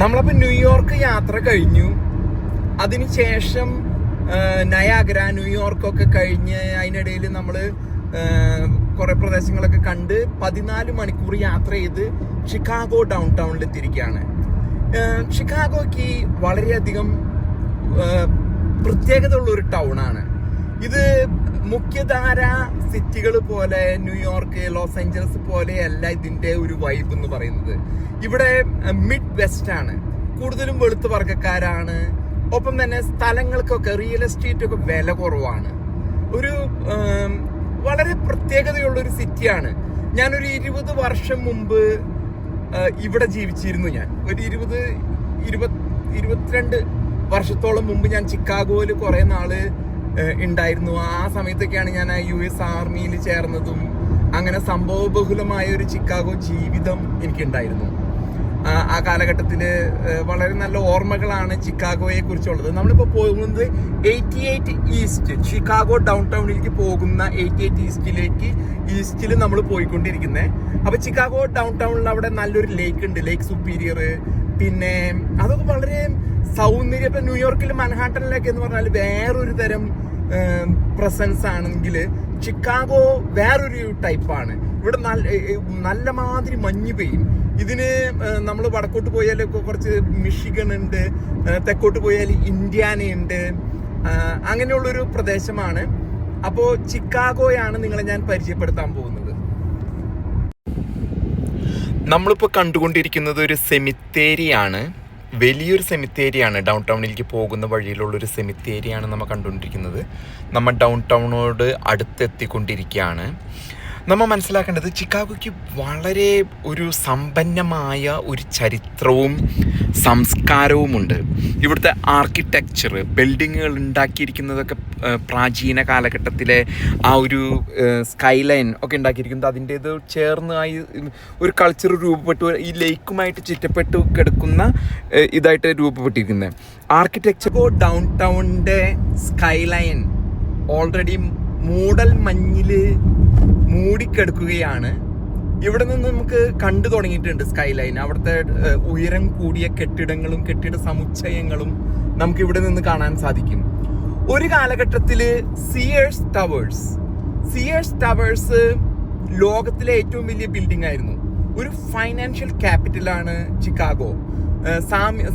നമ്മളപ്പോൾ ന്യൂയോർക്ക് യാത്ര കഴിഞ്ഞു. അതിനുശേഷം നയാഗ്ര ന്യൂയോർക്കൊക്കെ കഴിഞ്ഞ് അതിനിടയിൽ നമ്മൾ കുറേ പ്രദേശങ്ങളൊക്കെ കണ്ട് പതിനാല് മണിക്കൂർ യാത്ര ചെയ്ത് ഷിക്കാഗോ ഡൗൺ ടൗണിൽ എത്തിയിരിക്കുകയാണ് ഷിക്കാഗോക്ക് വളരെയധികം പ്രത്യേകത ഉള്ള ഒരു ടൗണാണ്. ഇത് മുഖ്യധാര സിറ്റികൾ പോലെ ന്യൂയോർക്ക് ലോസ് ഏഞ്ചലസ് പോലെയല്ല ഇതിന്റെ ഒരു വൈബ് എന്ന് പറയുന്നത്. ഇവിടെ മിഡ് വെസ്റ്റ് ആണ്. കൂടുതലും വെളുത്ത വർഗക്കാരാണ്. ഒപ്പം തന്നെ സ്ഥലങ്ങൾക്കൊക്കെ റിയൽ എസ്റ്റേറ്റ് ഒക്കെ വില കുറവാണ്. ഒരു വളരെ പ്രത്യേകതയുള്ള ഒരു സിറ്റിയാണ് ഞാനൊരു ഇരുപത് വർഷം മുമ്പ് ഇവിടെ ജീവിച്ചിരുന്നു ഞാൻ. ഒരു ഇരുപത് ഇരുപത് ഇരുപത്തിരണ്ട് വർഷത്തോളം മുമ്പ് ഞാൻ ചിക്കാഗോയിൽ കുറേ നാൾ ഉണ്ടായിരുന്നു. ആ സമയത്തൊക്കെയാണ് ഞാൻ ആ യു എസ് ആർമിയിൽ ചേർന്നതും അങ്ങനെ സംഭവബഹുലമായ ഒരു ചിക്കാഗോ ജീവിതം എനിക്കുണ്ടായിരുന്നു. ആ, കാലഘട്ടത്തിൽ വളരെ നല്ല ഓർമ്മകളാണ് ചിക്കാഗോയെ കുറിച്ചുള്ളത്. നമ്മളിപ്പോൾ പോകുന്നത് eighty eight east Chicago down ടൗണിലേക്ക് പോകുന്ന എയ്റ്റി എയ്റ്റ് ഈസ്റ്റിലേക്ക് ഈസ്റ്റിൽ നമ്മൾ പോയിക്കൊണ്ടിരിക്കുന്നത് അപ്പൊ ചിക്കാഗോ ഡൗൺ ടൗണിൽ അവിടെ നല്ലൊരു ലേക്ക് ഉണ്ട് ലേക്ക് സുപ്പീരിയർ പിന്നെ അതൊക്കെ വളരെ സൗന്ദര്യം ഇപ്പൊ ന്യൂയോർക്കിൽ മൻഹാട്ടനിലൊക്കെ എന്ന് പറഞ്ഞാൽ വേറൊരു തരം പ്രസൻസ് ആണെങ്കിൽ ചിക്കാഗോ വേറൊരു ടൈപ്പാണ്. ഇവിടെ നല്ല ഏ, ഏ, നല്ല മാതിരി മഞ്ഞ് പെയ്യും. ഇതിന് നമ്മൾ വടക്കോട്ട് പോയാൽ കുറച്ച് മിഷിഗൺ ഉണ്ട് തെക്കോട്ട് പോയാൽ ഇന്ത്യാനയുണ്ട് അങ്ങനെയുള്ളൊരു പ്രദേശമാണ്. അപ്പോൾ ചിക്കാഗോയാണ് നിങ്ങളെ ഞാൻ പരിചയപ്പെടുത്താൻ പോകുന്നത്. നമ്മളിപ്പോൾ കണ്ടുകൊണ്ടിരിക്കുന്നത് ഒരു സെമിത്തേരിയാണ് വലിയൊരു സെമിത്തേരിയാണ് ഡൗൺ ടൗണിലേക്ക് പോകുന്ന വഴിയിലുള്ളൊരു സെമിത്തേരിയാണ് നമ്മൾ കണ്ടുകൊണ്ടിരിക്കുന്നത്. നമ്മൾ ഡൗൺ ടൗണോട് അടുത്തെത്തിക്കൊണ്ടിരിക്കുകയാണ്. നമ്മൾ മനസ്സിലാക്കേണ്ടത് ചിക്കാഗോയ്ക്ക് വളരെ ഒരു സമ്പന്നമായ ഒരു ചരിത്രവും സംസ്കാരവുമുണ്ട്. ഇവിടുത്തെ ആർക്കിടെക്ചർ ബിൽഡിങ്ങുകൾ ഉണ്ടാക്കിയിരിക്കുന്നതൊക്കെ പ്രാചീന കാലഘട്ടത്തിലെ ആ ഒരു സ്കൈലൈൻ ഒക്കെ ഉണ്ടാക്കിയിരിക്കുന്നത് അതിന്റേത് ചേർന്ന് ആ ഒരു കൾച്ചർ രൂപപ്പെട്ടു ഈ ലേക്കുമായിട്ട് ചുറ്റപ്പെട്ടു കിടക്കുന്ന ഇതായിട്ട് രൂപപ്പെട്ടിരിക്കുന്നത് ആർക്കിടെക്ചർ ഡൗൺ ടൗണിന്റെ സ്കൈലൈൻ ഓൾറെഡി മൂടൽ മഞ്ഞിൽ മൂടിക്കെടുക്കുകയാണ്. ഇവിടെ നിന്ന് നമുക്ക് കണ്ടു തുടങ്ങിയിട്ടുണ്ട് സ്കൈ ലൈൻ അവിടുത്തെ ഉയരം കൂടിയ കെട്ടിടങ്ങളും കെട്ടിട സമുച്ചയങ്ങളും നമുക്ക് ഇവിടെ നിന്ന് കാണാൻ സാധിക്കും. ഒരു കാലഘട്ടത്തിൽ സിയേഴ്സ് ടവേഴ്സ് സിയേഴ്സ് ടവേഴ്സ് ലോകത്തിലെ ഏറ്റവും വലിയ ബിൽഡിംഗ് ആയിരുന്നു. ഒരു ഫൈനാൻഷ്യൽ ക്യാപിറ്റലാണ് ചിക്കാഗോ.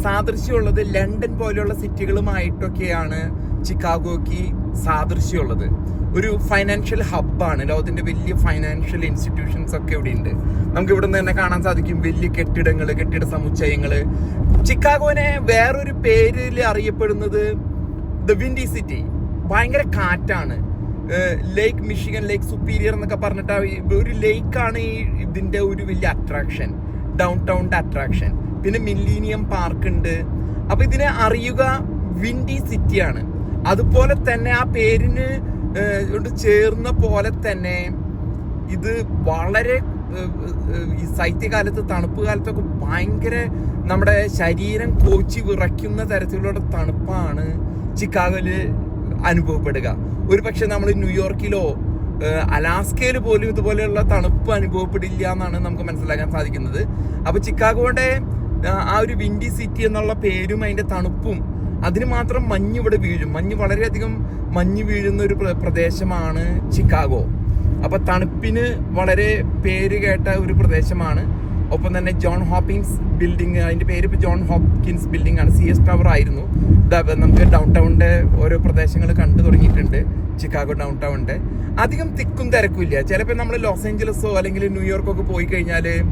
സാദൃശ്യമുള്ളത് ലണ്ടൻ പോലെയുള്ള സിറ്റികളുമായിട്ടൊക്കെയാണ് ചിക്കാഗോയ്ക്ക് സാദൃശ്യമുള്ളത്. ഒരു ഫൈനാൻഷ്യൽ ഹബ്ബാണ് ലോകത്തിന്റെ വലിയ ഫൈനാൻഷ്യൽ ഇൻസ്റ്റിറ്റ്യൂഷൻസ് ഒക്കെ ഇവിടെ ഉണ്ട് നമുക്ക് ഇവിടെ നിന്ന് തന്നെ കാണാൻ സാധിക്കും. വലിയ കെട്ടിടങ്ങൾ കെട്ടിട സമുച്ചയങ്ങൾ. ചിക്കാഗോനെ വേറൊരു പേരിൽ അറിയപ്പെടുന്നത് ദ വിൻഡി സിറ്റി. ഭയങ്കര കാറ്റാണ്. ലേക്ക് മിഷിഗൻ ലേക്ക് സുപ്പീരിയർ എന്നൊക്കെ പറഞ്ഞിട്ട് ഒരു ലേക്കാണ് ഈ ഇതിന്റെ ഒരു വലിയ അട്രാക്ഷൻ ഡൗൺ ടൗണിന്റെ അട്രാക്ഷൻ പിന്നെ മില്ലീനിയം പാർക്ക് ഉണ്ട്. അപ്പോൾ ഇതിനെ അറിയുക വിൻഡി സിറ്റിയാണ്. അതുപോലെ തന്നെ ആ പേരിന് ചേർന്ന പോലെ തന്നെ ഇത് വളരെ ഈ ശൈത്യകാലത്ത് തണുപ്പ് കാലത്തൊക്കെ ഭയങ്കര നമ്മുടെ ശരീരം കോച്ചി വിറയ്ക്കുന്ന തരത്തിലുള്ള തണുപ്പാണ് ചിക്കാഗോയിൽ അനുഭവപ്പെടുക. ഒരു പക്ഷെ നമ്മൾ ന്യൂയോർക്കിലോ അലാസ്കയിൽ പോലും ഇതുപോലെയുള്ള തണുപ്പ് അനുഭവപ്പെടില്ല എന്നാണ് നമുക്ക് മനസ്സിലാക്കാൻ സാധിക്കുന്നത്. അപ്പൊ ചിക്കാഗോയുടെ ആ ഒരു വിൻഡി സിറ്റി എന്നുള്ള പേരും അതിന്റെ തണുപ്പും അതിന് മാത്രം മഞ്ഞ് ഇവിടെ വീഴും. മഞ്ഞ് വളരെയധികം മഞ്ഞ് വീഴുന്ന ഒരു പ്ര- പ്രദേശമാണ് ചിക്കാഗോ. അപ്പോൾ തണുപ്പിന് വളരെ പേര് കേട്ട ഒരു പ്രദേശമാണ്. ഒപ്പം തന്നെ ജോൺ ഹോപ്പിൻസ് ബിൽഡിംഗ് അതിന്റെ പേര് ഇപ്പോൾ ജോൺ ഹോപ്കിൻസ് ബിൽഡിംഗ് ആണ്. സി എസ് ടവർ ആയിരുന്നു. നമുക്ക് ഡൗൺ ടൗണിന്റെ ഓരോ പ്രദേശങ്ങൾ കണ്ടു തുടങ്ങിയിട്ടുണ്ട്. ചിക്കാഗോ ഡൗൺ ടൗണിന്റെ അധികം തിക്കും തിരക്കും ഇല്ല. ചിലപ്പോൾ നമ്മൾ ലോസ് ഏഞ്ചലസോ അല്ലെങ്കിൽ ന്യൂയോർക്കോ ഒക്കെ പോയി കഴിഞ്ഞാൽ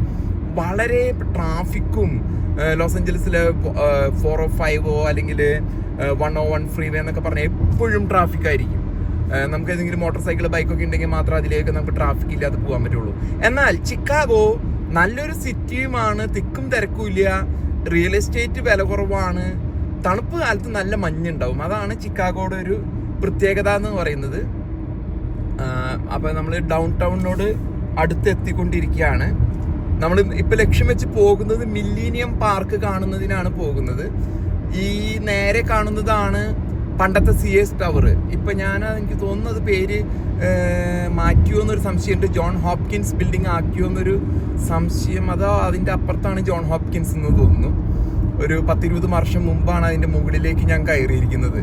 വളരെ ട്രാഫിക്കും ലോസ് ഏഞ്ചലസിലെ ഫോർ ഓ ഫൈവോ അല്ലെങ്കിൽ വൺ ഓ വൺ ഫ്രീ വേ എന്നൊക്കെ പറഞ്ഞാൽ എപ്പോഴും ട്രാഫിക് ആയിരിക്കും. നമുക്ക് ഏതെങ്കിലും മോട്ടോർ സൈക്കിൾ ബൈക്കൊക്കെ ഉണ്ടെങ്കിൽ മാത്രം അതിലേക്ക് നമുക്ക് ട്രാഫിക് ഇല്ലാതെ പോകാൻ പറ്റുള്ളൂ. എന്നാൽ ചിക്കാഗോ നല്ലൊരു സിറ്റിയുമാണ് തിക്കും തിരക്കും ഇല്ല റിയൽ എസ്റ്റേറ്റ് വില കുറവാണ് തണുപ്പ് കാലത്ത് നല്ല മഞ്ഞുണ്ടാവും. അതാണ് ചിക്കാഗോയുടെ ഒരു പ്രത്യേകത എന്ന് പറയുന്നത്. അപ്പോൾ നമ്മൾ ഡൗൺ ടൗണിനോട് അടുത്ത് എത്തിക്കൊണ്ടിരിക്കുകയാണ് നമ്മൾ ഇപ്പൊ ലക്ഷ്യം വെച്ച് പോകുന്നത് മില്ലീനിയം പാർക്ക് കാണുന്നതിനാണ് പോകുന്നത്. ഈ നേരെ കാണുന്നതാണ് പണ്ടത്തെ സി എസ് ടവർ ഇപ്പൊ ഞാൻ എനിക്ക് തോന്നുന്നത് പേര് മാറ്റിയോ എന്നൊരു സംശയമുണ്ട്. ജോൺ ഹോപ്കിൻസ് ബിൽഡിംഗ് ആക്കിയോ എന്നൊരു സംശയം അതോ അതിന്റെ അപ്പുറത്താണ് ജോൺ ഹോപ്കിൻസ് എന്ന് തോന്നുന്നു. ഒരു പത്തിരുപത് വർഷം മുമ്പാണ് അതിന്റെ മുകളിലേക്ക് ഞാൻ കയറിയിരിക്കുന്നത്.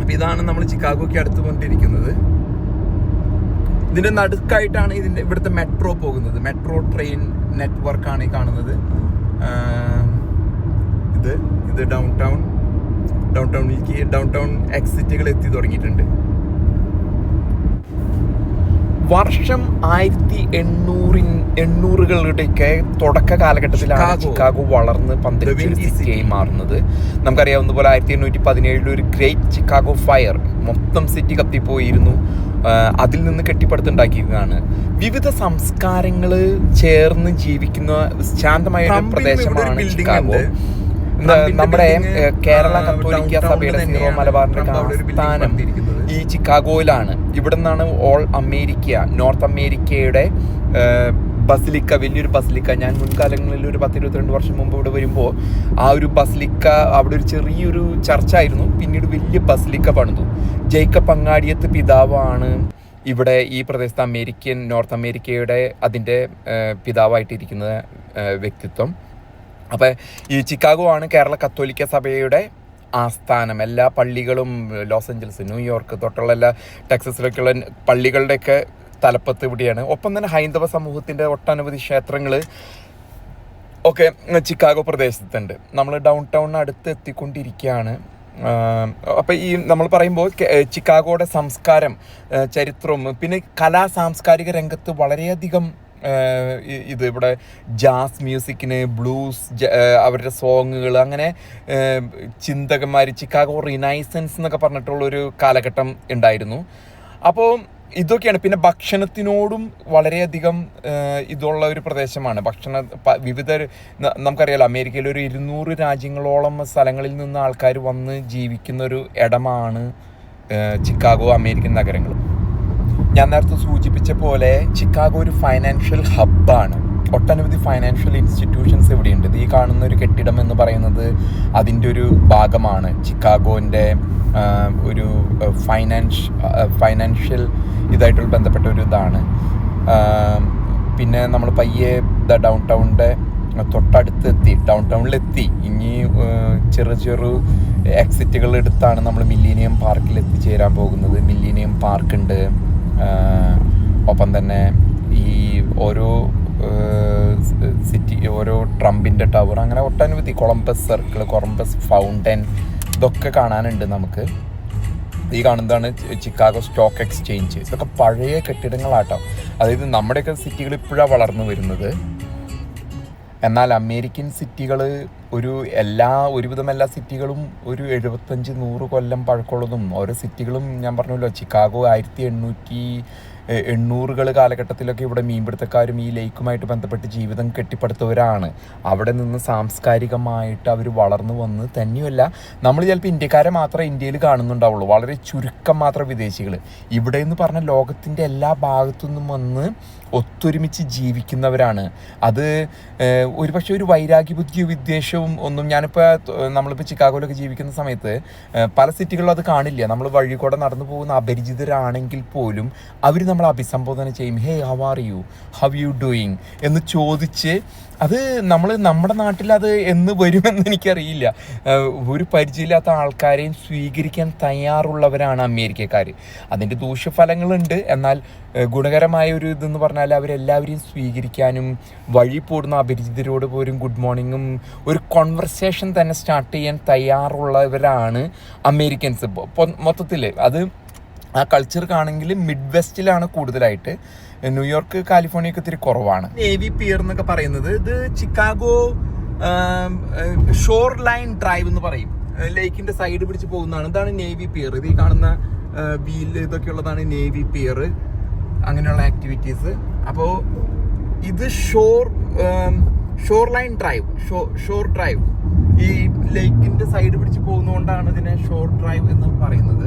അപ്പൊ ഇതാണ് നമ്മൾ ചിക്കാഗോക്ക് അടുത്ത് കൊണ്ടിരിക്കുന്നത്. ഇതിന്റെ നടുക്കായിട്ടാണ് ഇതിന്റെ ഇവിടുത്തെ മെട്രോ പോകുന്നത്. മെട്രോ ട്രെയിൻ നെറ്റ്വർക്കാണ് ഈ കാണുന്നത്. ഇത് ഇത് ഡൗൺ ടൗൺ ഡൗൺ ടൗണിലേക്ക് ഡൗൺ ടൗൺ എക്സിറ്റുകൾ എത്തി തുടങ്ങിയിട്ടുണ്ട്. വർഷം ആയിരത്തി എണ്ണൂറി എണ്ണൂറുകളുടെയൊക്കെ തുടക്ക കാലഘട്ടത്തിലാണ് ചിക്കാഗോ. വളർന്ന് പന്തലിച്ച ഒരു The windy സിറ്റിയായി മാറുന്നത് നമുക്കറിയാവുന്ന പോലെ ആയിരത്തി എണ്ണൂറ്റി പതിനേഴിൽ ഒരു ഗ്രേറ്റ് ചിക്കാഗോ ഫയർ മൊത്തം സിറ്റി കത്തിപ്പോയിരുന്നു. അതിൽ നിന്ന് കെട്ടിപ്പടുത്തുണ്ടാക്കിയതാണ് വിവിധ സംസ്കാരങ്ങൾ ചേർന്ന് ജീവിക്കുന്ന ശാന്തമായ ഒരു പ്രദേശമാണ് ചിക്കാഗോ. നമ്മുടെ കേരള കത്തോലിക്ക സഭയുടെ സീറോ മലബാറിന്റെ സ്ഥാനം ഈ ചിക്കാഗോയിലാണ്. ഇവിടെ നിന്നാണ് ഓൾ അമേരിക്ക നോർത്ത് അമേരിക്കയുടെ ബസിലിക്ക വലിയൊരു ബസിലിക്ക. ഞാൻ മുൻകാലങ്ങളിൽ ഒരു പത്ത് ഇരുപത്തിരണ്ട് വർഷം മുമ്പ് ഇവിടെ വരുമ്പോൾ ആ ഒരു ബസിലിക്ക അവിടെ ഒരു ചെറിയൊരു ചർച്ചായിരുന്നു. പിന്നീട് വലിയ ബസിലിക്ക പണിതു. ജേക്കബ് അങ്ങാടിയത്ത് പിതാവാണ് ഇവിടെ ഈ പ്രദേശത്ത് അമേരിക്കൻ നോർത്ത് അമേരിക്കയുടെ അതിന്റെ പിതാവായിട്ടിരിക്കുന്ന വ്യക്തിത്വം. അപ്പോൾ ഈ ചിക്കാഗോ ആണ് കേരള കത്തോലിക്ക സഭയുടെ ആസ്ഥാനം. എല്ലാ പള്ളികളും ലോസ് ഏഞ്ചൽസ് ന്യൂയോർക്ക് തൊട്ടുള്ള എല്ലാ ടെക്സസിലൊക്കെയുള്ള പള്ളികളുടെയൊക്കെ തലപ്പത്ത് ഇവിടെയാണ്. ഒപ്പം തന്നെ ഹൈന്ദവ സമൂഹത്തിന്റെ ഒട്ടനവധി ക്ഷേത്രങ്ങൾ ഒക്കെ ചിക്കാഗോ പ്രദേശത്തുണ്ട്. നമ്മൾ ഡൗൺ ടൗണിന് അടുത്ത് എത്തിക്കൊണ്ടിരിക്കുകയാണ് അപ്പോൾ ഈ നമ്മൾ പറയുമ്പോൾ ചിക്കാഗോയുടെ സംസ്കാരം ചരിത്രവും പിന്നെ കലാ സാംസ്കാരിക രംഗത്ത് വളരെയധികം ഇത് ഇവിടെ ജാസ് മ്യൂസിക്കിന് ബ്ലൂസ് അവരുടെ സോങ്ങുകൾ അങ്ങനെ ചിന്തകന്മാർ ചിക്കാഗോ റിനൈസൻസ് എന്നൊക്കെ പറഞ്ഞിട്ടുള്ളൊരു കാലഘട്ടം ഉണ്ടായിരുന്നു. അപ്പോൾ ഇതൊക്കെയാണ്. പിന്നെ ഭക്ഷണത്തിനോടും വളരെയധികം ഇതുള്ള ഒരു പ്രദേശമാണ്. ഭക്ഷണ വിവിധ നമുക്കറിയാലോ അമേരിക്കയിൽ ഒരു ഇരുന്നൂറ് രാജ്യങ്ങളോളം സ്ഥലങ്ങളിൽ നിന്ന് ആൾക്കാർ വന്ന് ജീവിക്കുന്ന ഒരു ഇടമാണ് ചിക്കാഗോ അമേരിക്കൻ നഗരങ്ങൾ. ഞാൻ നേരത്തെ സൂചിപ്പിച്ച പോലെ ചിക്കാഗോ ഒരു ഫൈനാൻഷ്യൽ ഹബ്ബാണ്. ഒട്ടനവധി ഫൈനാൻഷ്യൽ ഇൻസ്റ്റിറ്റ്യൂഷൻസ് ഇവിടെയുണ്ട്. ഈ കാണുന്ന ഒരു കെട്ടിടം എന്ന് പറയുന്നത് അതിന്റെ ഒരു ഭാഗമാണ്. ചിക്കാഗോന്റെ ഒരു ഫൈനാൻഷ് ഫൈനാൻഷ്യൽ ഇതായിട്ടുള്ള ബന്ധപ്പെട്ട ഒരു ഇതാണ്. പിന്നെ നമ്മൾ പയ്യെ ദ ഡൗൺ ടൗണിന്റെ തൊട്ടടുത്ത് എത്തി. ഡൗൺ ടൗണിലെത്തി ഇനി ചെറു ചെറു എക്സിറ്റുകൾ എടുത്താണ് നമ്മൾ മില്ലീനിയം പാർക്കിൽ എത്തിച്ചേരാൻ പോകുന്നത്. മില്ലീനിയം പാർക്കുണ്ട് ഒപ്പം തന്നെ ഈ ഓരോ സിറ്റി ഓരോ ട്രംപിന്റെ ടവർ അങ്ങനെ ഒട്ടനവധി കൊളംബസ് സർക്കിൾ കൊളംബസ് ഫൗണ്ടൻ ഇതൊക്കെ കാണാനുണ്ട് നമുക്ക്. ഈ കാണുന്നതാണ് ചിക്കാഗോ സ്റ്റോക്ക് എക്സ്ചേഞ്ച് ഇതൊക്കെ പഴയ കെട്ടിടങ്ങളാട്ടോ. അതായത് നമ്മുടെയൊക്കെ സിറ്റികൾ ഇപ്പോഴാണ് വളർന്നു വരുന്നത്. എന്നാൽ അമേരിക്കൻ സിറ്റികൾ ഒരു എല്ലാ ഒരുവിധം എല്ലാ സിറ്റികളും ഒരു എഴുപത്തഞ്ച് നൂറ് കൊല്ലം പഴക്കമുള്ളതും ഓരോ സിറ്റികളും ഞാൻ പറഞ്ഞല്ലോ ചിക്കാഗോ ആയിരത്തി എണ്ണൂറ്റി എണ്ണൂറുകൾ കാലഘട്ടത്തിലൊക്കെ ഇവിടെ മീൻപിടുത്തക്കാരും ഈ ലേക്കുമായിട്ട് ബന്ധപ്പെട്ട് ജീവിതം കെട്ടിപ്പടുത്തവരാണ്. അവിടെ നിന്ന് സാംസ്കാരികമായിട്ട് അവർ വളർന്നു വന്ന് തന്നെയല്ല നമ്മൾ ചിലപ്പോൾ ഇന്ത്യക്കാരെ മാത്രമേ ഇന്ത്യയിൽ കാണുന്നുണ്ടാവുള്ളൂ. വളരെ ചുരുക്കം മാത്രം വിദേശികൾ ഇവിടെ എന്ന് പറഞ്ഞ ലോകത്തിന്റെ എല്ലാ ഭാഗത്തു നിന്നും വന്ന് ഒത്തൊരുമിച്ച് ജീവിക്കുന്നവരാണ്. അത് ഒരുപക്ഷെ ഒരു വൈരാഗ്യ ബുദ്ധി വിദ്വേഷവും ഒന്നും ഞാനിപ്പോൾ നമ്മളിപ്പോൾ ചിക്കാഗോയിലൊക്കെ ജീവിക്കുന്ന സമയത്ത് പല സിറ്റികളിലും അത് കാണില്ല. നമ്മൾ വഴി കൂടെ നടന്നു പോകുന്ന അപരിചിതരാണെങ്കിൽ പോലും അവർ നമ്മളെ അഭിസംബോധന ചെയ്യും hey how are you how you doing എന്ന് ചോദിച്ച് അത് നമ്മൾ നമ്മുടെ നാട്ടിൽ അത് എന്ന് വരുമെന്ന് എനിക്കറിയില്ല. ഒരു പരിചയമില്ലാത്ത ആൾക്കാരെയും സ്വീകരിക്കാൻ തയ്യാറുള്ളവരാണ് അമേരിക്കക്കാർ അതിന്റെ ദൂഷ്യഫലങ്ങളുണ്ട്. എന്നാൽ ഗുണകരമായ ഒരു ഇതെന്ന് പറഞ്ഞാൽ അവരെല്ലാവരെയും സ്വീകരിക്കാനും വഴി പോടുന്ന അപരിചിതരോട് പോലും ഗുഡ് മോർണിംഗും ഒരു കോൺവെർസേഷൻ തന്നെ സ്റ്റാർട്ട് ചെയ്യാൻ തയ്യാറുള്ളവരാണ് അമേരിക്കൻസ് മൊത്തത്തിൽ അത് ആ കൾച്ചർ കാണെങ്കിൽ മിഡ് വെസ്റ്റിലാണ് കൂടുതലായിട്ട് ന്യൂയോർക്ക് കാലിഫോർണിയ ഒക്കെ ഇത്തിരി കുറവാണ്. നേവി പിയർ എന്നൊക്കെ പറയുന്നത്. ഇത് ചിക്കാഗോ ഷോർ ലൈൻ ഡ്രൈവ് എന്ന് പറയും. ലേക്കിന്റെ സൈഡ് പിടിച്ച് പോകുന്നതാണ്. ഇതാണ് നേവി പിയർ ഇത് ഈ കാണുന്ന വീൽ ഇതൊക്കെ ഉള്ളതാണ് നേവി പിയർ അങ്ങനെയുള്ള ആക്ടിവിറ്റീസ് അപ്പോൾ ഇത് shore shore line drive show shore drive ഈ ലേക്കിന്റെ സൈഡ് പിടിച്ച് പോകുന്നതുകൊണ്ടാണ് ഇതിനെ ഷോർ ഡ്രൈവ് എന്ന് പറയുന്നത്.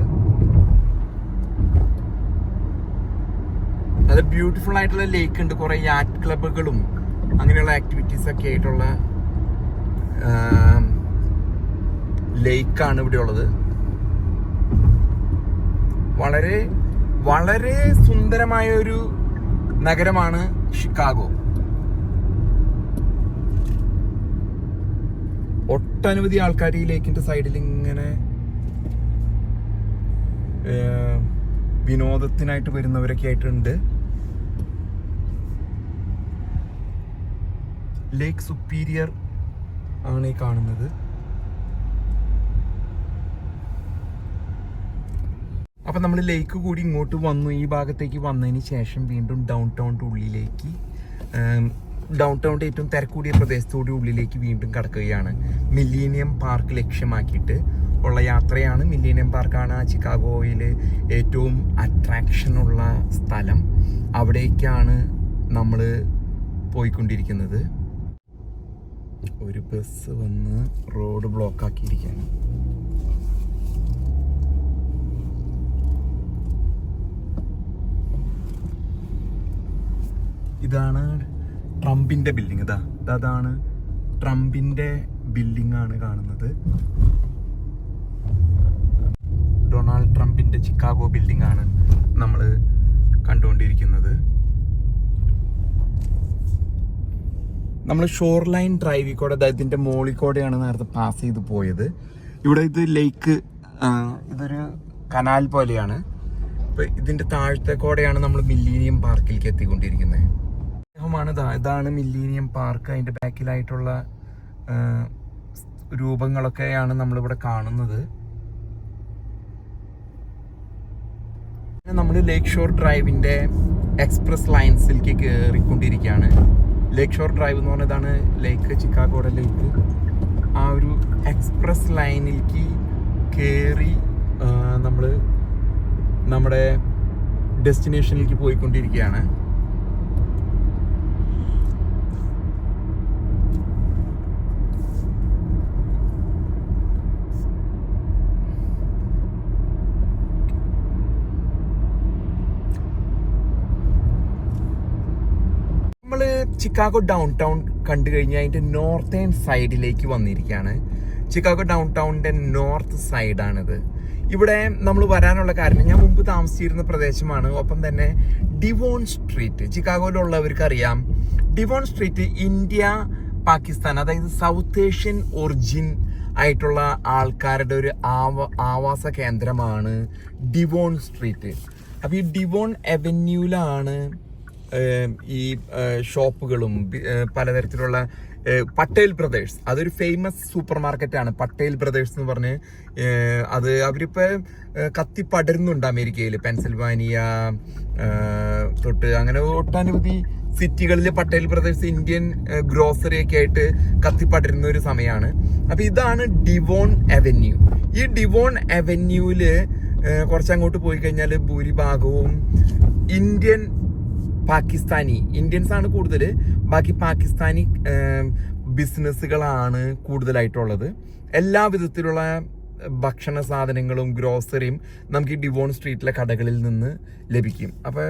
നല്ല ബ്യൂട്ടിഫുൾ ആയിട്ടുള്ള ലേക്ക് ഉണ്ട്. കുറെ യാറ്റ് ക്ലബുകളും അങ്ങനെയുള്ള ആക്ടിവിറ്റീസ് ഒക്കെ ആയിട്ടുള്ള ലേക്കാണ് ഇവിടെ ഉള്ളത് വളരെ വളരെ സുന്ദരമായ ഒരു നഗരമാണ് ഷിക്കാഗോ. ഒട്ടനവധി ആൾക്കാർ ഈ ലേക്കിന്റെ സൈഡിൽ ഇങ്ങനെ വിനോദത്തിനായിട്ട് വരുന്നവരൊക്കെ ആയിട്ടുണ്ട്. ലേക്ക് സുപ്പീരിയർ ആണ് ഈ കാണുന്നത്. അപ്പം നമ്മൾ ലേക്ക് കൂടി ഇങ്ങോട്ട് വന്നു. ഈ ഭാഗത്തേക്ക് വന്നതിന് ശേഷം വീണ്ടും ഡൗൺ ടൗണിന്റെ ഉള്ളിലേക്ക് ഡൗൺ ടൗണിന്റെ ഏറ്റവും തിരക്കൂടിയ പ്രദേശത്തോടെ ഉള്ളിലേക്ക് വീണ്ടും കടക്കുകയാണ്. മില്ലീനിയം പാർക്ക് ലക്ഷ്യമാക്കിയിട്ട് ഉള്ള യാത്രയാണ് മില്ലീനിയം പാർക്കാണ് ചിക്കാഗോയിൽ ഏറ്റവും അട്രാക്ഷനുള്ള സ്ഥലം. അവിടേക്കാണ് നമ്മൾ പോയിക്കൊണ്ടിരിക്കുന്നത്. ഒരു ബസ് വന്ന് റോഡ് ബ്ലോക്ക് ഇതാണ് ട്രംപിന്റെ ബിൽഡിംഗ്. ഇതാ അതാണ് ട്രംപിന്റെ ബിൽഡിംഗ് ആണ് കാണുന്നത്. ഡൊണാൾഡ് ട്രംപിന്റെ ചിക്കാഗോ ബിൽഡിംഗ് ആണ് നമ്മൾ കണ്ടുകൊണ്ടിരിക്കുന്നത്. നമ്മൾ ഷോർ ലൈൻ ഡ്രൈവിൽ കൂടെ ഇതിന്റെ മോളിൽ കൂടെയാണ് നേരത്തെ പാസ് ചെയ്ത് പോയത്. ഇവിടെ ഇത് ലേക്ക് ഇതൊരു കനാൽ പോലെയാണ്. ഇപ്പൊ ഇതിന്റെ താഴത്തെ കൂടെയാണ് നമ്മൾ മില്ലീനിയം പാർക്കിലേക്ക് എത്തിക്കൊണ്ടിരിക്കുന്നത്. ാണ് ഇതാണ് മില്ലീനിയം പാർക്ക് അതിന്റെ ബാക്കിലായിട്ടുള്ള രൂപങ്ങളൊക്കെയാണ് നമ്മളിവിടെ കാണുന്നത്. നമ്മൾ ലേക്ക് ഷോർ ഡ്രൈവിന്റെ എക്സ്പ്രസ് ലൈൻസിലേക്ക് കയറിക്കൊണ്ടിരിക്കുകയാണ് ലേക്ക് ഷോർ ഡ്രൈവ് എന്ന് പറഞ്ഞതാണ് ലേക്ക് ചിക്കാഗോയുടെ ലേക്ക് ആ ഒരു എക്സ്പ്രസ് ലൈനിലേക്ക് കയറി നമ്മൾ നമ്മുടെ ഡെസ്റ്റിനേഷനിലേക്ക് പോയിക്കൊണ്ടിരിക്കുകയാണ് നമ്മൾ ചിക്കാഗോ ഡൗൺ ടൗൺ കണ്ടു കഴിഞ്ഞാൽ അതിന്റെ നോർത്തേൺ സൈഡിലേക്ക് വന്നിരിക്കുകയാണ്. ചിക്കാഗോ ഡൗൺ ടൗണിന്റെ നോർത്ത് സൈഡാണിത് ഇവിടെ നമ്മൾ വരാനുള്ള കാരണം ഞാൻ മുമ്പ് താമസിച്ചിരുന്ന പ്രദേശമാണ്. ഒപ്പം തന്നെ ഡിവോൺ സ്ട്രീറ്റ് ചിക്കാഗോയിലുള്ളവർക്ക് അറിയാം ഡിവോൺ സ്ട്രീറ്റ് ഇന്ത്യ പാകിസ്ഥാൻ അതായത് സൗത്ത് ഏഷ്യൻ ഒറിജിൻ ആയിട്ടുള്ള ആൾക്കാരുടെ ഒരു ആവ ആവാസ കേന്ദ്രമാണ് ഡിവോൺ സ്ട്രീറ്റ് അപ്പോൾ ഈ ഡിവോൺ അവന്യൂലാണ് ഈ ഷോപ്പുകളും പലതരത്തിലുള്ള പട്ടേൽ ബ്രദേഴ്സ്. അതൊരു ഫേമസ് സൂപ്പർ മാർക്കറ്റാണ് പട്ടേൽ ബ്രദേഴ്സ് എന്ന് പറഞ്ഞ് അത് അവരിപ്പോ ഏ, കത്തിപ്പടരുന്നുണ്ട് അമേരിക്കയിൽ പെൻസിൽവാനിയ തൊട്ട് അങ്ങനെ ഒട്ടനവധി സിറ്റികളിൽ പട്ടേൽ ബ്രദേഴ്സ് ഇന്ത്യൻ ഗ്രോസറി ഒക്കെ ആയിട്ട് കത്തിപ്പടരുന്ന ഒരു സമയമാണ് അപ്പൊ ഇതാണ് ഡിവോൺ അവന്യൂ. ഈ ഡിവോൺ അവന്യൂൽ കുറച്ചങ്ങോട്ട് പോയി കഴിഞ്ഞാൽ ഭൂരിഭാഗവും ഇന്ത്യൻ പാകിസ്ഥാനി ഇന്ത്യൻസ് ആണ് കൂടുതൽ ബാക്കി പാകിസ്ഥാനി ബിസിനസ്സുകളാണ് കൂടുതലായിട്ടുള്ളത്. എല്ലാ വിധത്തിലുള്ള ഭക്ഷണ സാധനങ്ങളും ഗ്രോസറിയും നമുക്ക് ഈ ഡിവോൺ സ്ട്രീറ്റിലെ കടകളിൽ നിന്ന് ലഭിക്കും. അപ്പോൾ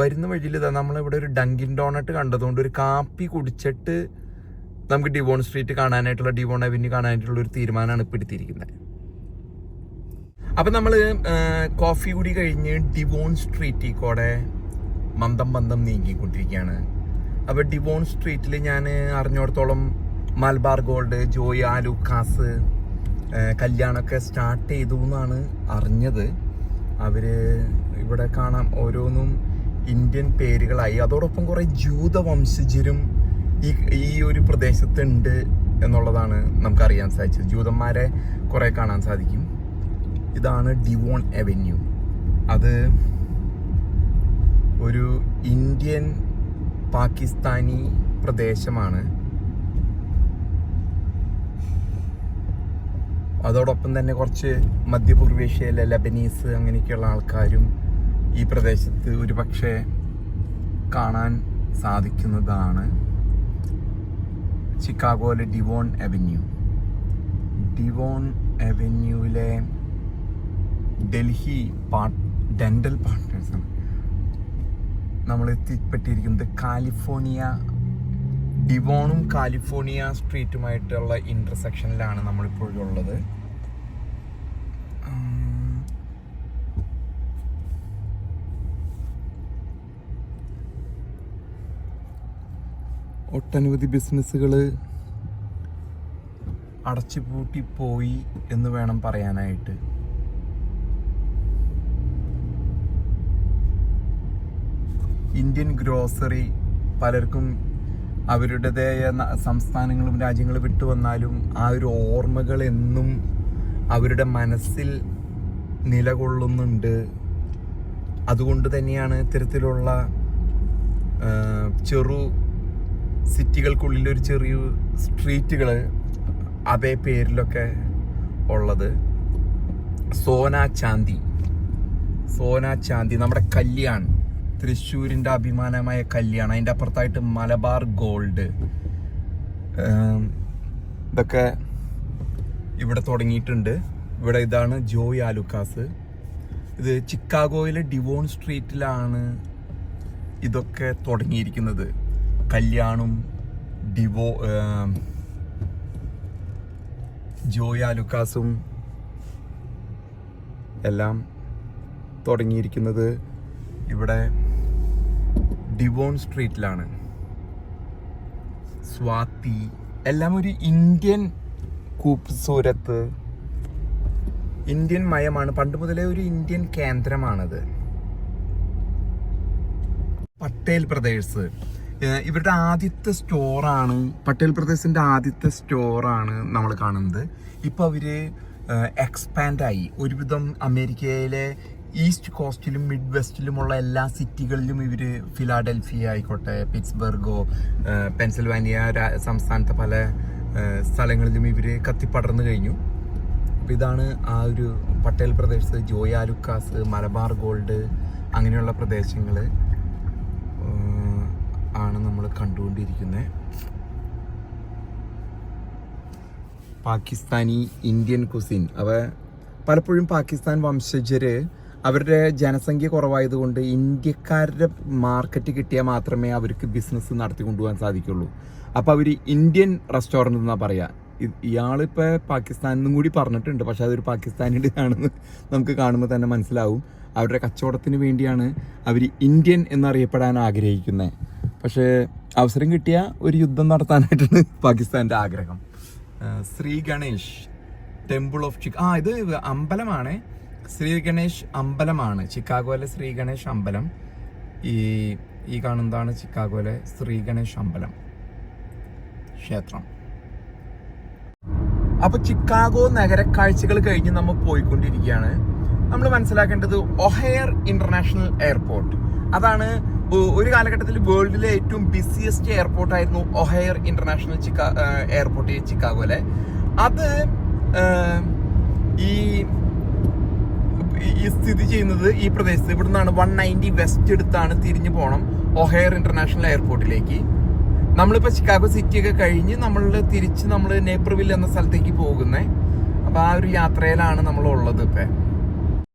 വരുന്ന വഴിയിൽ ഇതാ നമ്മളിവിടെ ഒരു ഡങ്കിൻ ഡോണട്ട് കണ്ടതുകൊണ്ട് ഒരു കാപ്പി കുടിച്ചിട്ട് നമുക്ക് ഡിവോൺ സ്ട്രീറ്റ് കാണാനായിട്ടുള്ള ഡിവോൺ അവന്യൂ കാണാനായിട്ടുള്ള ഒരു തീരുമാനമാണ് ഇപ്പോൾ എടുത്തിരിക്കുന്നത്. അപ്പം നമ്മൾ കോഫി കൂടി കഴിഞ്ഞ് ഡിവോൺ സ്ട്രീറ്റിൽ കൂടെ മന്ദം മന്ദം നീങ്ങിക്കൊണ്ടിരിക്കുകയാണ്. അപ്പോൾ ഡിവോൺ സ്ട്രീറ്റിൽ ഞാൻ അറിഞ്ഞിടത്തോളം മലബാർ ഗോൾഡ് ജോയ് ആലുക്കാസ് കല്യാണമൊക്കെ സ്റ്റാർട്ട് ചെയ്തു എന്നാണ് അറിഞ്ഞത്. അവർ ഇവിടെ കാണാം ഓരോന്നും ഇന്ത്യൻ പേരുകളായി. അതോടൊപ്പം കുറേ ജൂത വംശജരും ഈ ഈ ഒരു പ്രദേശത്തുണ്ട് എന്നുള്ളതാണ് നമുക്കറിയാൻ സാധിച്ചത്. ജൂതന്മാരെ കുറേ കാണാൻ സാധിക്കും. ഇതാണ് ഡിവോൺ അവന്യൂ. അത് ഒരു ഇന്ത്യൻ പാകിസ്ഥാനി പ്രദേശമാണ്. അതോടൊപ്പം തന്നെ കുറച്ച് മധ്യപൂർവേഷ്യയിലെ ലബനീസ് അങ്ങനെയൊക്കെയുള്ള ആൾക്കാരും ഈ പ്രദേശത്ത് ഒരു പക്ഷേ കാണാൻ സാധിക്കുന്നതാണ്. ചിക്കാഗോയിലെ ഡിവോൺ അവന്യൂ. ഡിവോൺ അവന്യൂവിലെ ഡൽഹി പാർട്ട് ഡെന്റൽ പാർട്ട്നേഴ്സാണ്. നമ്മൾ എത്തിപ്പെട്ടിരിക്കുന്നത് കാലിഫോർണിയ ഡിവോണും കാലിഫോർണിയ സ്ട്രീറ്റുമായിട്ടുള്ള ഇന്റർസെക്ഷനിലാണ് നമ്മളിപ്പോഴും ഉള്ളത് ഉം. ഒട്ടനവധി ബിസിനസ്സുകൾ അടച്ചുപൂട്ടി പോയി എന്ന് വേണം പറയാനായിട്ട് ഇന്ത്യൻ ഗ്രോസറി പലർക്കും അവരുടേതായ സംസ്ഥാനങ്ങളും രാജ്യങ്ങളും വിട്ടു വന്നാലും ആ ഒരു ഓർമ്മകൾ എന്നും അവരുടെ മനസ്സിൽ നിലകൊള്ളുന്നുണ്ട്. അതുകൊണ്ട് തന്നെയാണ് ഇത്തരത്തിലുള്ള ചെറു സിറ്റികൾക്കുള്ളിൽ ഒരു ചെറിയ സ്ട്രീറ്റുകൾ അതേ പേരിലൊക്കെ ഉള്ളത്. സോന ചാന്തി. സോന ചാന്തി നമ്മുടെ കല്യാൺ. തൃശ്ശൂരിന്റെ അഭിമാനമായ കല്യാണം. അതിന്റെ അപ്പുറത്തായിട്ട് മലബാർ ഗോൾഡ്. ഇതൊക്കെ ഇവിടെ തുടങ്ങിയിട്ടുണ്ട്. ഇവിടെ ഇതാണ് ജോയ് ആലുക്കാസ്. ഇത് ചിക്കാഗോയിലെ ഡിവോൺ സ്ട്രീറ്റിലാണ് ഇതൊക്കെ തുടങ്ങിയിരിക്കുന്നത്. കല്യാണും ഡിവോ ജോയ് ആലുക്കാസും എല്ലാം തുടങ്ങിയിരിക്കുന്നത് ഇവിടെ ഡിവോൺ സ്ട്രീറ്റിലാണ് സ്വാതി എല്ലാം ഒരു ഇന്ത്യൻ കൂപ്സൂരത്ത് ഇന്ത്യൻ മയമാണ്. പണ്ട് മുതലേ ഒരു ഇന്ത്യൻ കേന്ദ്രമാണത്. പട്ടേൽ ബ്രദേഴ്സ് ഇവരുടെ ആദ്യത്തെ സ്റ്റോറാണ് പട്ടേൽ ബ്രദേഴ്സിന്റെ ആദ്യത്തെ സ്റ്റോറാണ് നമ്മൾ കാണുന്നത്. ഇപ്പോൾ അവർ എക്സ്പാൻഡായി. ഒരുവിധം അമേരിക്കയിലെ ഈസ്റ്റ് കോസ്റ്റിലും മിഡ് വെസ്റ്റിലുമുള്ള എല്ലാ സിറ്റികളിലും ഇവർ ഫിലാഡൽഫിയ ആയിക്കോട്ടെ പിറ്റ്സ്ബർഗോ പെൻസിൽവാനിയ സംസ്ഥാനത്തെ പല സ്ഥലങ്ങളിലും ഇവർ കത്തിപ്പടർന്നു കഴിഞ്ഞു. അപ്പം ഇതാണ് ആ ഒരു പട്ടേൽ പ്രദേശത്ത് ജോയാലുക്കാസ് മലബാർ ഗോൾഡ് അങ്ങനെയുള്ള പ്രദേശങ്ങൾ ആണ് നമ്മൾ കണ്ടുകൊണ്ടിരിക്കുന്നത് പാകിസ്ഥാനി ഇന്ത്യൻ കുസിൻ. അവ പലപ്പോഴും പാകിസ്ഥാൻ വംശജര് അവരുടെ ജനസംഖ്യ കുറവായതുകൊണ്ട് ഇന്ത്യക്കാരുടെ മാർക്കറ്റ് കിട്ടിയാൽ മാത്രമേ അവർക്ക് ബിസിനസ് നടത്തി കൊണ്ടുപോകാൻ സാധിക്കുള്ളൂ. അപ്പോൾ അവർ ഇന്ത്യൻ റെസ്റ്റോറന്റ് എന്നാണ് പറയുക ഇയാളിപ്പോൾ പാകിസ്ഥാനിൽ നിന്നും കൂടി പറഞ്ഞിട്ടുണ്ട്. പക്ഷേ അതൊരു പാകിസ്ഥാനിയുടെ ആണെന്ന് നമുക്ക് കാണുമ്പോൾ തന്നെ മനസ്സിലാവും. അവരുടെ കച്ചവടത്തിന് വേണ്ടിയാണ് അവർ ഇന്ത്യൻ എന്നറിയപ്പെടാൻ ആഗ്രഹിക്കുന്നത് പക്ഷേ അവസരം കിട്ടിയ ഒരു യുദ്ധം നടത്താനായിട്ടാണ് പാകിസ്ഥാന്റെ ആഗ്രഹം. ശ്രീ ഗണേഷ് ടെമ്പിൾ ഓഫ് ചിക്ക് ആ ഇത് അമ്പലമാണ്. ശ്രീ ഗണേഷ് അമ്പലമാണ്. ചിക്കാഗോയിലെ ശ്രീ ഗണേഷ് അമ്പലം. ഈ ഈ കാണുന്നതാണ് ചിക്കാഗോയിലെ ശ്രീ ഗണേഷ് അമ്പലം. ക്ഷേത്രം. അപ്പൊ ചിക്കാഗോ നഗര കാഴ്ചകൾ കഴിഞ്ഞ് നമ്മൾ പോയിക്കൊണ്ടിരിക്കുകയാണ്. നമ്മൾ മനസ്സിലാക്കേണ്ടത് ഒഹയർ ഇന്റർനാഷണൽ എയർപോർട്ട്. അതാണ് ഒരു കാലഘട്ടത്തിൽ വേൾഡിലെ ഏറ്റവും ബിസിയസ്റ്റ് എയർപോർട്ട് ആയിരുന്നു ഒഹയർ ഇന്റർനാഷണൽ ചിക്കാ എയർപോർട്ട് ചിക്കാഗോയിലെ. അത് ഈ ഈ സ്ഥിതി ചെയ്യുന്നത് ഈ പ്രദേശത്ത്. ഇവിടെ നിന്നാണ് വൺ നയന്റി വെസ്റ്റ് എടുത്താണ് തിരിഞ്ഞു പോകണം ഒഹെയർ ഇന്റർനാഷണൽ എയർപോർട്ടിലേക്ക് നമ്മളിപ്പോൾ ചിക്കാഗോ സിറ്റിയൊക്കെ കഴിഞ്ഞ് നമ്മൾ തിരിച്ച് നമ്മൾ നേപ്പർവിൽ എന്ന സ്ഥലത്തേക്ക് പോകുന്നത് അപ്പോൾ ആ ഒരു യാത്രയിലാണ് നമ്മൾ ഉള്ളത് ഇപ്പം.